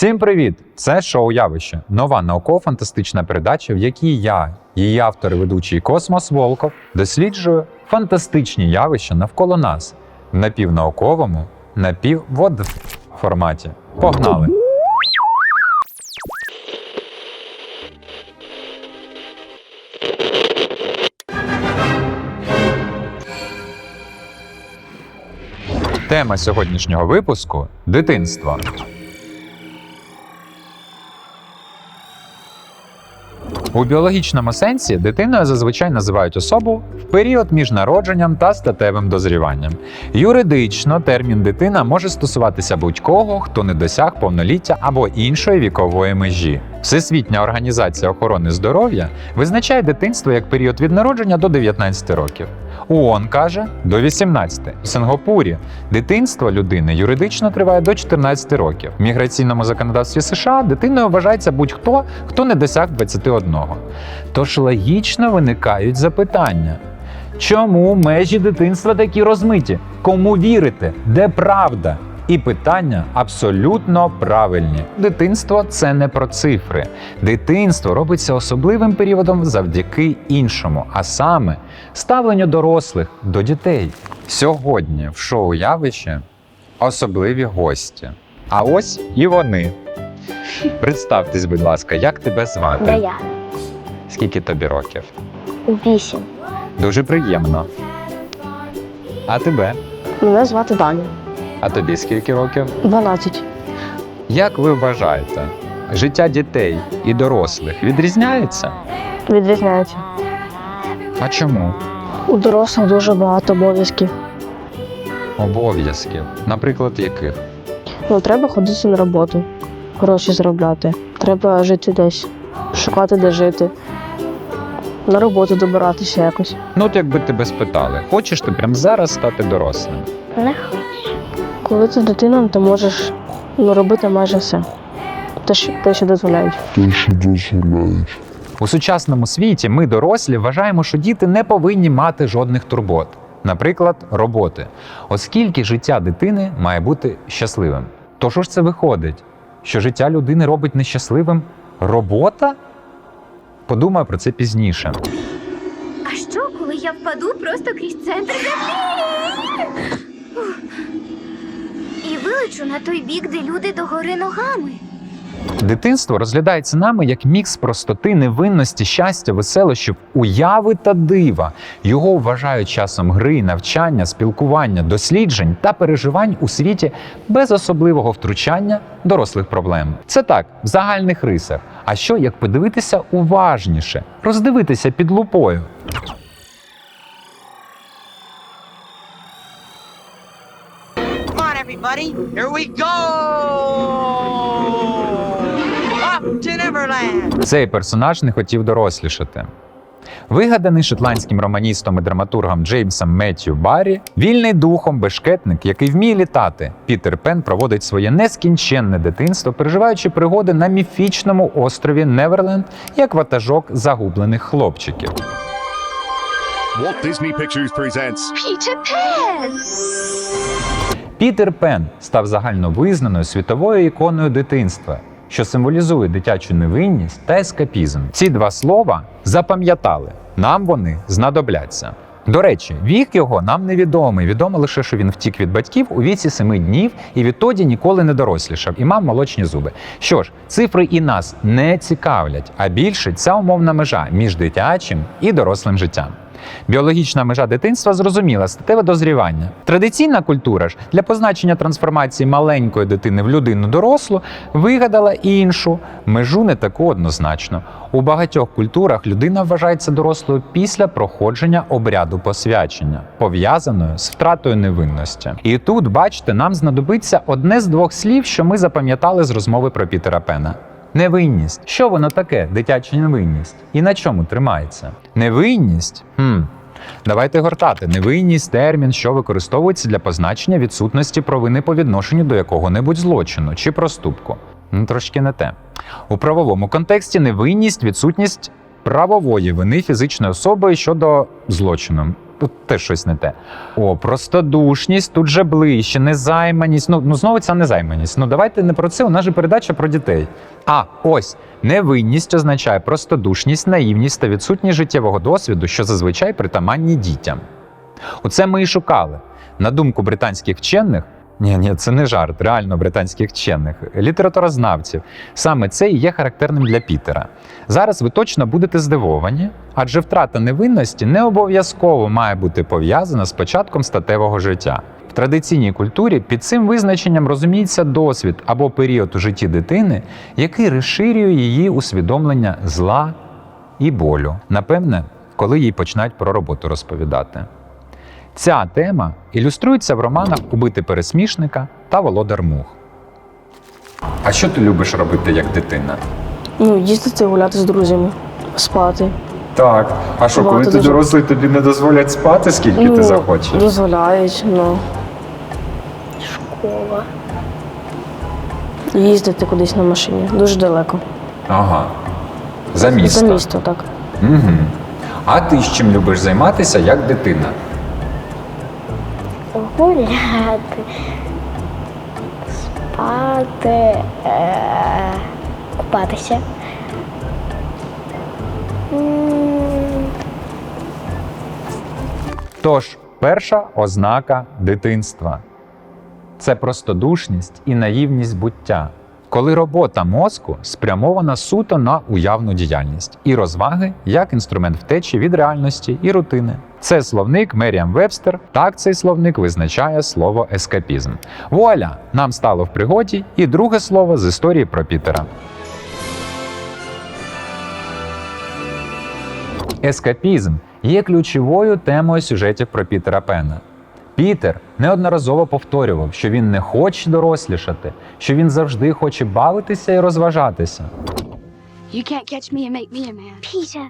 Всім привіт! Це шоу Явище, нова науково-фантастична передача, в якій я, її автор і ведучий Космос Волков, досліджую фантастичні явища навколо нас в напівнауковому, напіввод форматі. Погнали! Тема сьогоднішнього випуску дитинство. У біологічному сенсі дитиною зазвичай називають особу в період між народженням та статевим дозріванням. Юридично термін дитина може стосуватися будь-кого, хто не досяг повноліття або іншої вікової межі. Всесвітня організація охорони здоров'я визначає дитинство як період від народження до 19 років. ООН каже до 18. В Сингапурі дитинство людини юридично триває до 14 років. В міграційному законодавстві США дитиною вважається будь-хто, хто не досяг 21. Тож логічно виникають запитання. Чому межі дитинства такі розмиті? Кому вірити? Де правда? І питання абсолютно правильні. Дитинство це не про цифри. Дитинство робиться особливим періодом завдяки іншому, а саме ставленню дорослих до дітей. Сьогодні в шоу явище особливі гості. А ось і вони. Представтесь, будь ласка, як тебе звати? Даяна. Скільки тобі років? Вісім. Дуже приємно. А тебе? Мене звати Даня. А тобі скільки років? 12. Як ви вважаєте, життя дітей і дорослих відрізняється? Відрізняється. А чому? У дорослих дуже багато обов'язків. Обов'язків, наприклад, яких? Ну, треба ходити на роботу, гроші заробляти. Треба жити десь, шукати де жити. На роботу добиратися якось. Ну, от якби тебе спитали, хочеш ти прямо зараз стати дорослим? Не хочу. Коли ти дитина, ти можеш ну, робити майже все. Те, що, те, що дозволяють. Те, що дозволяють. У сучасному світі ми, дорослі, вважаємо, що діти не повинні мати жодних турбот, наприклад, роботи, оскільки життя дитини має бути щасливим. То що ж це виходить? Що життя людини робить нещасливим робота? Подумай про це пізніше. А що, коли я впаду просто крізь центр землі? І вилечу на той бік, де люди догори ногами. Дитинство розглядається нами як мікс простоти, невинності, щастя, веселощів, уяви та дива. Його вважають часом гри, навчання, спілкування, досліджень та переживань у світі без особливого втручання дорослих проблем. Це так, в загальних рисах. А що як подивитися уважніше, роздивитися під лупою? Everybody. Here we go. Up to Neverland. Цей персонаж не хотів дорослішати. Вигаданий шотландським романістом і драматургом Джеймсом Меттью Баррі, вільний духом бешкетник, який вміє літати, Пітер Пен проводить своє нескінченне дитинство, переживаючи пригоди на міфічному острові Неверленд як ватажок загублених хлопчиків. Walt Disney Pictures presents Піче Пен! Пітер Пен став загальновизнаною світовою іконою дитинства, що символізує дитячу невинність та ескапізм. Ці два слова запам'ятали. Нам вони знадобляться. До речі, вік його нам невідомий. Відомо лише, що він втік від батьків у віці семи днів і відтоді ніколи не дорослішав і мав молочні зуби. Що ж, цифри і нас не цікавлять, а більше ця умовна межа між дитячим і дорослим життям. Біологічна межа дитинства зрозуміла статеве дозрівання. Традиційна культура ж для позначення трансформації маленької дитини в людину дорослу вигадала іншу межу не таку однозначно. У багатьох культурах людина вважається дорослою після проходження обряду посвячення, пов'язаною з втратою невинності. І тут, бачите, нам знадобиться одне з двох слів, що ми запам'ятали з розмови про Пітера Пена. Невинність. Що воно таке, дитяча невинність? І на чому тримається? Невинність? Хм. Давайте гортати. Невинність термін, що використовується для позначення відсутності провини по відношенню до якого-небудь злочину чи проступку. Ну, трошки не те. У правовому контексті невинність відсутність правової вини фізичної особи щодо злочину. Тут теж щось не те. О, простодушність, тут же ближче, незайманість. Ну, ну знову ця незайманість. Ну давайте не про це. У нас же передача про дітей. А ось невинність означає простодушність, наївність та відсутність життєвого досвіду, що зазвичай притаманні дітям. Оце ми і шукали. На думку британських вчених, ні, ні, це не жарт, реально британських вчених, літературознавців. Саме це і є характерним для Пітера. Зараз ви точно будете здивовані, адже втрата невинності не обов'язково має бути пов'язана з початком статевого життя. В традиційній культурі під цим визначенням розуміється досвід або період у житті дитини, який розширює її усвідомлення зла і болю. Напевне, коли їй почнуть про роботу розповідати. Ця тема ілюструється в романах Убити пересмішника та Володар Мух. А що ти любиш робити як дитина? Ну, їздити гуляти з друзями, спати. Так. А що, коли ти дорослий, тобі не дозволять спати, скільки ну, ти захочеш? Дозволяють, ну. Школа. Їздити кудись на машині. Дуже далеко. Ага. За місто. За місто, так. Угу. А ти з чим любиш займатися як дитина? Гуляти, спати, е, купатися. Тож, перша ознака дитинства це простодушність і наївність буття, коли робота мозку спрямована суто на уявну діяльність і розваги як інструмент втечі від реальності і рутини. Це словник Меріам Вебстер. Так цей словник визначає слово ескапізм. Вуаля! Нам стало в пригоді і друге слово з історії про Пітера. Ескапізм є ключовою темою сюжетів про Пітера Пена. Пітер неодноразово повторював, що він не хоче дорослішати, що він завжди хоче бавитися і розважатися. You can't catch me and make me a man. Peter,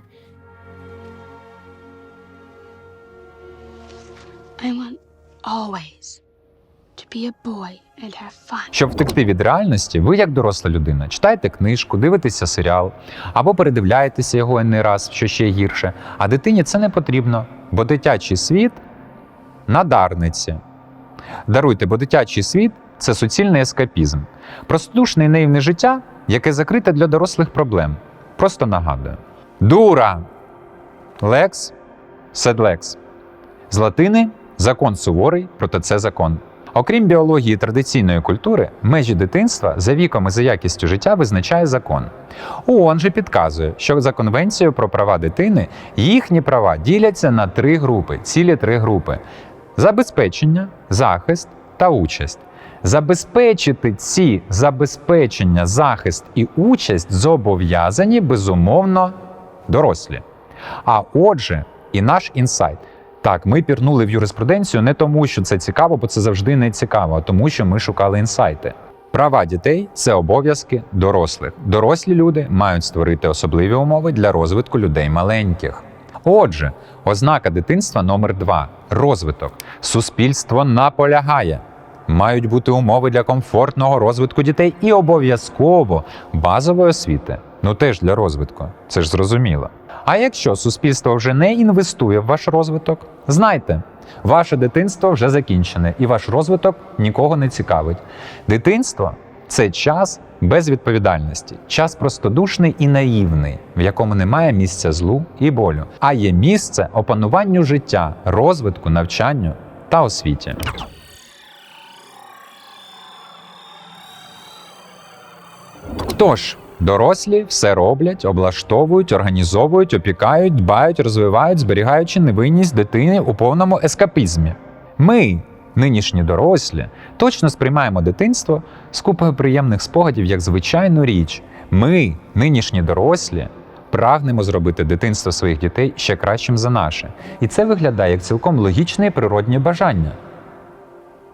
I want always to be a boy and have fun. Щоб втекти від реальності, ви, як доросла людина, читаєте книжку, дивитеся серіал або передивляєтеся його енний раз, що ще гірше. А дитині це не потрібно, бо дитячий світ на дарниці. Даруйте, бо дитячий світ це суцільний ескапізм. Простодушне і наївне життя, яке закрите для дорослих проблем. Просто нагадую. Дура! Лекс седлекс. З латини закон суворий, проте це закон. Окрім біології традиційної культури, межі дитинства за віком і за якістю життя визначає закон. ООН же підказує, що за конвенцією про права дитини їхні права діляться на три групи, цілі три групи: забезпечення, захист та участь. Забезпечити ці забезпечення, захист і участь зобов'язані безумовно дорослі. А отже, і наш інсайт. Так, ми пірнули в юриспруденцію не тому, що це цікаво, бо це завжди не цікаво, а тому, що ми шукали інсайти. Права дітей це обов'язки дорослих. Дорослі люди мають створити особливі умови для розвитку людей маленьких. Отже, ознака дитинства номер два розвиток. Суспільство наполягає. Мають бути умови для комфортного розвитку дітей і обов'язково базової освіти. Ну теж для розвитку, це ж зрозуміло. А якщо суспільство вже не інвестує в ваш розвиток, знайте, ваше дитинство вже закінчене і ваш розвиток нікого не цікавить. Дитинство це час без відповідальності, час простодушний і наївний, в якому немає місця злу і болю, а є місце опануванню життя, розвитку, навчанню та освіті. Тож, дорослі все роблять, облаштовують, організовують, опікають, дбають, розвивають, зберігаючи невинність дитини у повному ескапізмі. Ми, нинішні дорослі, точно сприймаємо дитинство з купою приємних спогадів як звичайну річ. Ми, нинішні дорослі, прагнемо зробити дитинство своїх дітей ще кращим за наше. І це виглядає як цілком логічне і природнє бажання.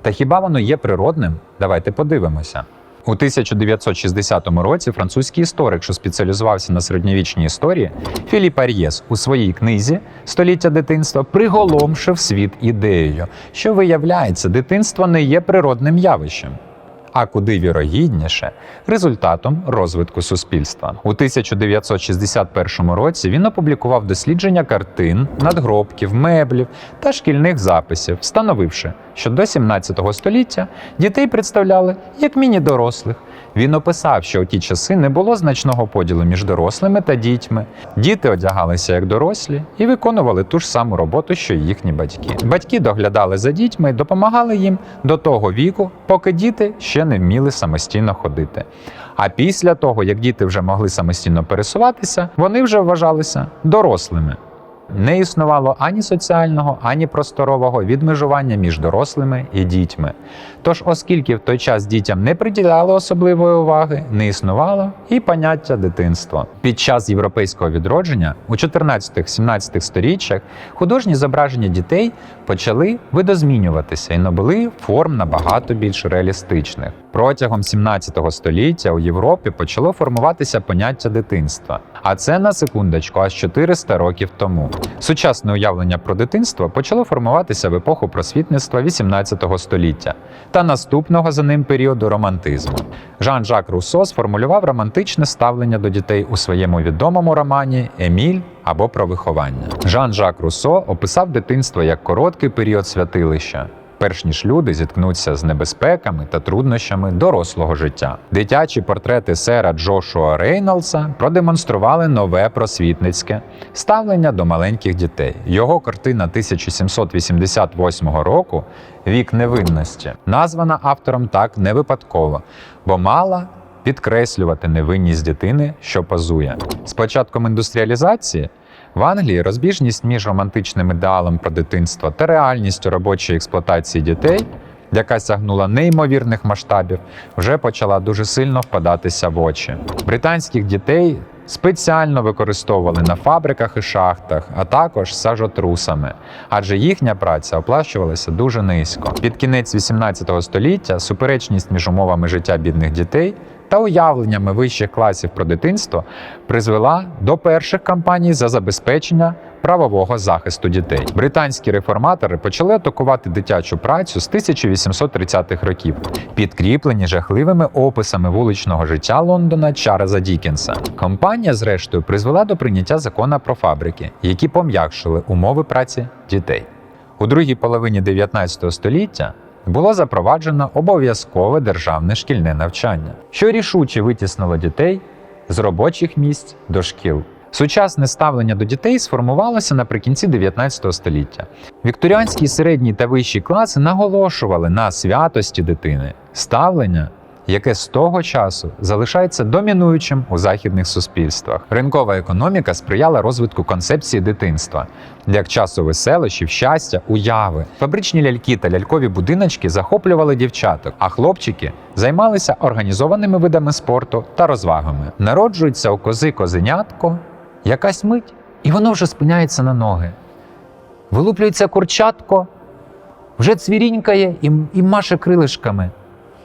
Та хіба воно є природним? Давайте подивимося. У 1960 році французький історик, що спеціалізувався на середньовічній історії, Філіп Ар'єс у своїй книзі Століття дитинства приголомшив світ ідеєю, що виявляється, дитинство не є природним явищем, а куди вірогідніше результатом розвитку суспільства. У 1961 році він опублікував дослідження картин, надгробків, меблів та шкільних записів, встановивши, що до 17 століття дітей представляли як міні-дорослих. Він описав, що у ті часи не було значного поділу між дорослими та дітьми. Діти одягалися як дорослі і виконували ту ж саму роботу, що й їхні батьки. Батьки доглядали за дітьми і допомагали їм до того віку, поки діти ще не вміли самостійно ходити. А після того, як діти вже могли самостійно пересуватися, вони вже вважалися дорослими. Не існувало ані соціального, ані просторового відмежування між дорослими і дітьми. Тож, оскільки в той час дітям не приділяли особливої уваги, не існувало і поняття дитинства. Під час європейського відродження у 14-17 сторіччях художні зображення дітей почали видозмінюватися і набули форм набагато більш реалістичних. Протягом 17 століття у Європі почало формуватися поняття дитинства. А це на секундочку, аж 400 років тому. Сучасне уявлення про дитинство почало формуватися в епоху просвітництва 18 століття та наступного за ним періоду романтизму. Жан-Жак Руссо сформулював романтичне ставлення до дітей у своєму відомому романі Еміль або про виховання. Жан-Жак Руссо описав дитинство як короткий період святилища. Перш ніж люди зіткнуться з небезпеками та труднощами дорослого життя. Дитячі портрети сера Джошуа Рейнолдса продемонстрували нове просвітницьке ставлення до маленьких дітей. Його картина 1788 року Вік невинності названа автором так не випадково, бо мала підкреслювати невинність дитини, що позує. З початком індустріалізації в Англії розбіжність між романтичним ідеалом про дитинство та реальністю робочої експлуатації дітей, яка сягнула неймовірних масштабів, вже почала дуже сильно впадатися в очі. Британських дітей спеціально використовували на фабриках і шахтах, а також сажотрусами, адже їхня праця оплачувалася дуже низько. Під кінець 18 століття суперечність між умовами життя бідних дітей та уявленнями вищих класів про дитинство призвела до перших кампаній за забезпечення правового захисту дітей. Британські реформатори почали атакувати дитячу працю з 1830-х років, підкріплені жахливими описами вуличного життя Лондона Чарльза Дікенса. Кампанія, зрештою, призвела до прийняття закона про фабрики, які пом'якшили умови праці дітей. У другій половині 19 століття було запроваджено обов'язкове державне шкільне навчання, що рішуче витіснило дітей з робочих місць до шкіл. Сучасне ставлення до дітей сформувалося наприкінці 19 століття. Вікторіанські середній та вищі класи наголошували на святості дитини, ставлення, яке з того часу залишається домінуючим у західних суспільствах. Ринкова економіка сприяла розвитку концепції дитинства як часу веселощів, щастя, уяви. Фабричні ляльки та лялькові будиночки захоплювали дівчаток, а хлопчики займалися організованими видами спорту та розвагами. Народжується у кози козенятко, якась мить, і воно вже спиняється на ноги. Вилуплюється курчатко, вже цвірінькає і, і маше крилишками.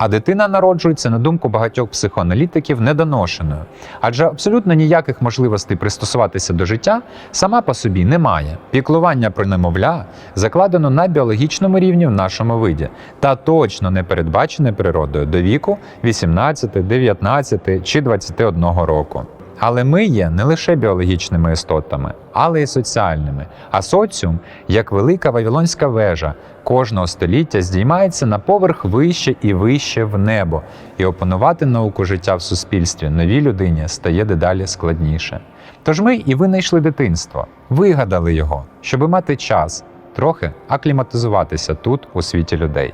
А дитина народжується, на думку багатьох психоаналітиків, недоношеною, адже абсолютно ніяких можливостей пристосуватися до життя сама по собі немає. Піклування про немовля закладено на біологічному рівні в нашому виді, та точно не передбачене природою до віку 18, 19 чи 21 року. Але ми є не лише біологічними істотами, але й соціальними. А соціум, як велика вавилонська вежа, кожного століття здіймається на поверх вище і вище в небо, і опанувати науку життя в суспільстві новій людині стає дедалі складніше. Тож ми і винайшли дитинство, вигадали його, щоби мати час трохи акліматизуватися тут, у світі людей.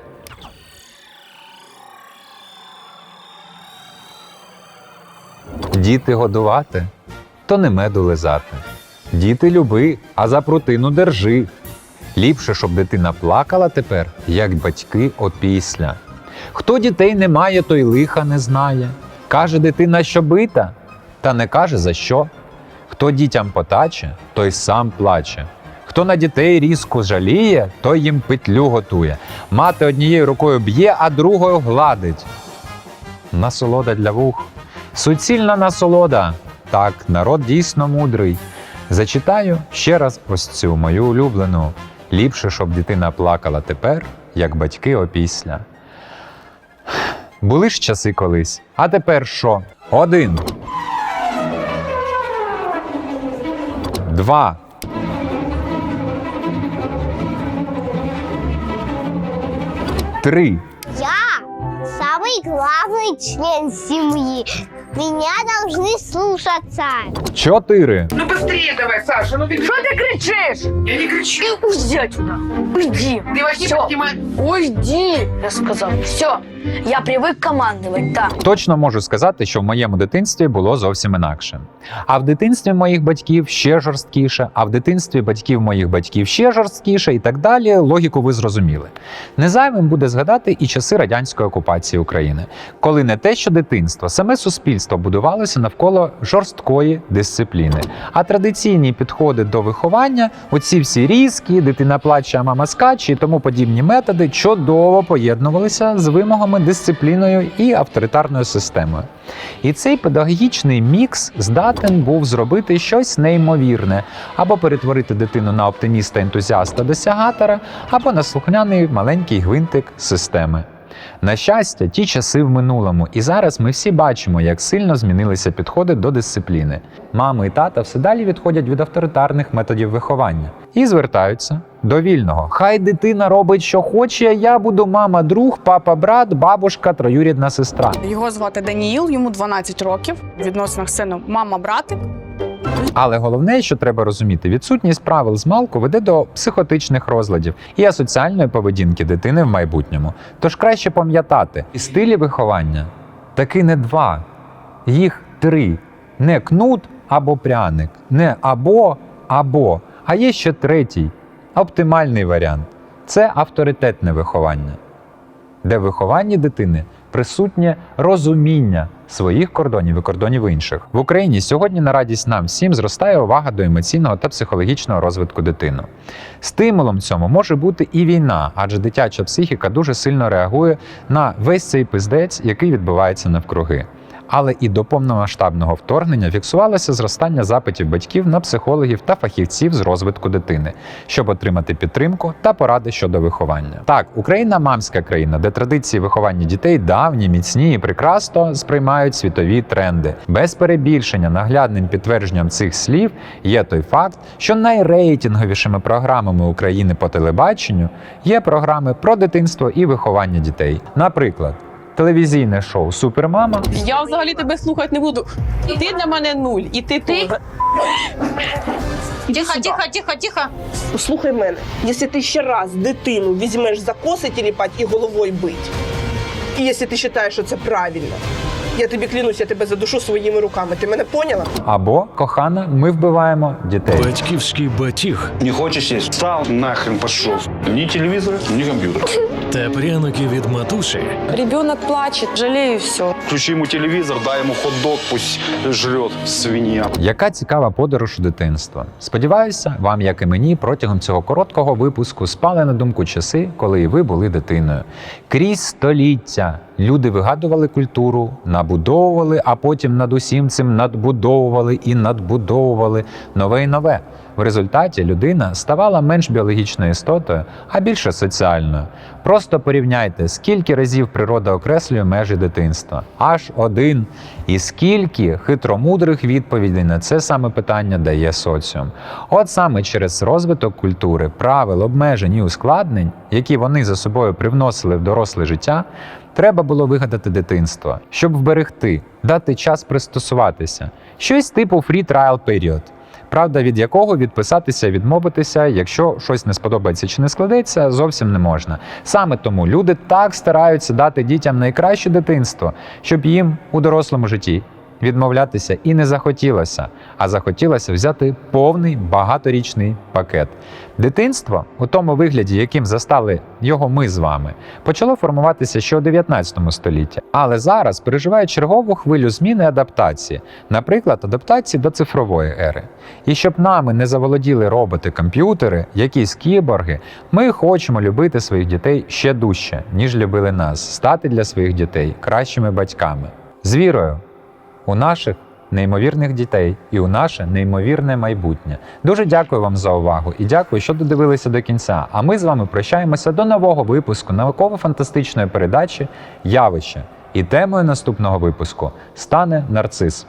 Діти годувати, то не меду лизати. Діти люби, а за прутину держи. Ліпше, щоб дитина плакала тепер, як батьки опісля. Хто дітей не має, той лиха не знає. Каже дитина, що бита, та не каже за що. Хто дітям потаче, той сам плаче. Хто на дітей різко жаліє, той їм петлю готує. Мати однією рукою б'є, а другою гладить. Насолода для вух. Суцільна насолода. Так, народ дійсно мудрий. Зачитаю ще раз ось цю мою улюблену. Ліпше, щоб дитина плакала тепер, як батьки опісля. Були ж часи колись. А тепер що? Один. Два. Три. Я самый главный член семьи. Меня должны слушаться. Чотири. Ну быстрее давай, Саша, ну ведь... Что ты кричишь? Я не кричу. Уйди отсюда. Уйди. Ты вообще Всё. понимаешь... Уйди, я сказал. Все. Я привык командовать, да. Точно можу сказати, що в моєму дитинстві було зовсім інакше. А в дитинстві моїх батьків ще жорсткіше, а в дитинстві батьків моїх батьків ще жорсткіше і так далі. Логіку ви зрозуміли. Незайвим буде згадати і часи радянської окупації України, коли не те, що дитинство, саме суспільство будувалося навколо жорсткої дисципліни. А традиційні підходи до виховання, оці всі різкі, дитина плаче, а мама скаче і тому подібні методи чудово поєднувалися з вимогами дисципліною і авторитарною системою. І цей педагогічний мікс здатен був зробити щось неймовірне, або перетворити дитину на оптиміста, ентузіаста, або на слухняний маленький гвинтик системи. На щастя, ті часи в минулому, і зараз ми всі бачимо, як сильно змінилися підходи до дисципліни. Мами і тата все далі відходять від авторитарних методів виховання і звертаються до вільного. Хай дитина робить, що хоче. Я буду мама, друг, папа, брат, бабушка, троюрідна сестра. Його звати Даніїл, йому 12 років. В відносинах з сином мама братик. Але головне, що треба розуміти, відсутність правил з малку веде до психотичних розладів і асоціальної поведінки дитини в майбутньому. Тож краще пам'ятати, і стилі виховання таки не два, їх три: не кнут або пряник, не або або, а є ще третій оптимальний варіант. Це авторитетне виховання де в вихованні дитини присутнє розуміння своїх кордонів і кордонів інших. В Україні сьогодні на радість нам всім зростає увага до емоційного та психологічного розвитку дитини. Стимулом цьому може бути і війна, адже дитяча психіка дуже сильно реагує на весь цей пиздець, який відбувається навкруги. Але і до повномасштабного вторгнення фіксувалося зростання запитів батьків на психологів та фахівців з розвитку дитини, щоб отримати підтримку та поради щодо виховання. Так, Україна мамська країна, де традиції виховання дітей давні, міцні і прекрасно сприймають світові тренди. Без перебільшення наглядним підтвердженням цих слів є той факт, що найрейтинговішими програмами України по телебаченню є програми про дитинство і виховання дітей. Наприклад. Телевізійне шоу Супермама Я взагалі тебе слухати не буду. Ти для мене нуль, і ти ти. Тихо, тихо, тихо, тихо. Послухай мене, якщо ти ще раз дитину візьмеш за коси тіліпать і головою бить, і якщо ти вважаєш, що це правильно, я тобі клянусь, я тебе задушу своїми руками. Ти мене поняла? або кохана, ми вбиваємо дітей. Батьківський батіг Не хочешь есть? Стал нахрен пошел. Ни телевизора, ни компьютера. та пряники від матусі Ребенок плаче, жалею все. Включи ему телевизор, дай ему хот-дог, пусть жрет свинья. Яка цікава подорож у дитинство. Сподіваюся, вам, як і мені, протягом цього короткого випуску спали на думку часи, коли і ви були дитиною. Крізь століття люди вигадували культуру, набудовували, а потім над усім цим надбудовували і надбудовували нове і нове. В результаті людина ставала менш біологічною істотою, а більше соціальною. Просто порівняйте, скільки разів природа окреслює межі дитинства. Аж один. І скільки хитромудрих відповідей на це саме питання дає соціум. От саме через розвиток культури, правил, обмежень і ускладнень, які вони за собою привносили в доросле життя, треба було вигадати дитинство, щоб вберегти, дати час пристосуватися. Щось типу free trial period правда від якого відписатися, відмовитися, якщо щось не сподобається чи не складеться, зовсім не можна. Саме тому люди так стараються дати дітям найкраще дитинство, щоб їм у дорослому житті відмовлятися і не захотілося, а захотілося взяти повний багаторічний пакет. Дитинство, у тому вигляді, яким застали його ми з вами, почало формуватися ще у 19 столітті, але зараз переживає чергову хвилю зміни адаптації, наприклад, адаптації до цифрової ери. І щоб нами не заволоділи роботи-комп'ютери, якісь кіборги, ми хочемо любити своїх дітей ще дужче, ніж любили нас, стати для своїх дітей кращими батьками. З вірою у наших неймовірних дітей і у наше неймовірне майбутнє. Дуже дякую вам за увагу і дякую, що додивилися до кінця. А ми з вами прощаємося до нового випуску науково-фантастичної передачі Явище. І темою наступного випуску стане нарцис.